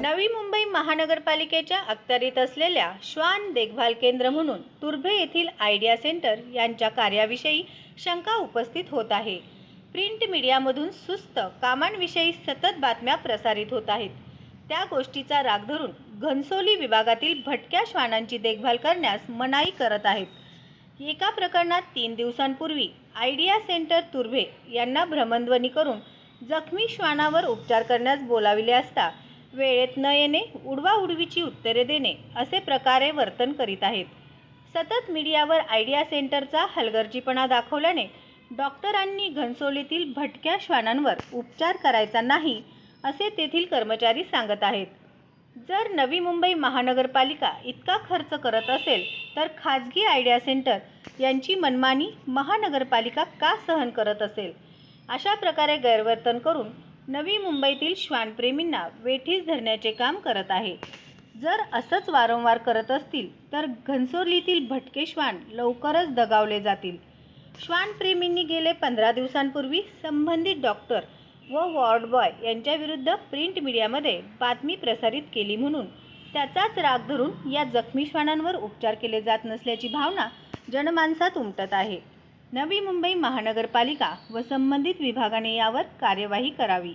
नवी मुंबई महानगरपालिकेच्या अखत्यारीत असलेल्या श्वान देखभाल केंद्र म्हणून तुर्भे येथील आयडिया सेंटर यांच्या कार्याविषयी शंका उपस्थित होत आहे. प्रिंट मीडियामधून सुस्त कामांविषयी सतत बातम्या प्रसारित होत आहेत. त्या गोष्टीचा राग धरून घनसोली विभागातील भटक्या श्वानांची देखभाल करण्यास मनाई करत आहेत. एका प्रकरणात तीन दिवसांपूर्वी आयडिया सेंटर तुर्भे यांना भ्रमणध्वनी करून जखमी श्वानावर उपचार करण्यास बोलाविले असता वेळेत न येणे उडवाउडवीची उत्तरे देणे असे प्रकारे वर्तन करीत आहेत. सतत मीडियावर आयडिया सेंटरचा हलगर्जीपणा दाखवल्याने डॉक्टरांनी घनसोलीतील भटक्या श्वानांवर उपचार करायचा नाही असे तेथील कर्मचारी सांगत आहेत. जर नवी मुंबई महानगरपालिका इतका खर्च करत असेल तर खाजगी आयडिया सेंटर यांची मनमानी महानगरपालिका का सहन करत असेल? अशा प्रकारे गैरवर्तन करून नवी मुंबईतील श्वानप्रेमींना वेठीस धरण्याचे काम करत आहे. जर असंच वारंवार करत असतील तर घनसोलीतील भटके श्वान लवकरच दगावले जातील. श्वानप्रेमींनी गेले पंधरा दिवसांपूर्वी संबंधित डॉक्टर व वॉर्ड बॉय यांच्याविरुद्ध प्रिंट मीडियामध्ये बातमी प्रसारित केली म्हणून त्याचाच राग धरून या जखमी श्वानांवर उपचार केले जात नसल्याची भावना जनमानसात उमटत आहे. नवी मुंबई महानगरपालिका व संबंधित विभागाने यावर कार्यवाही करावी.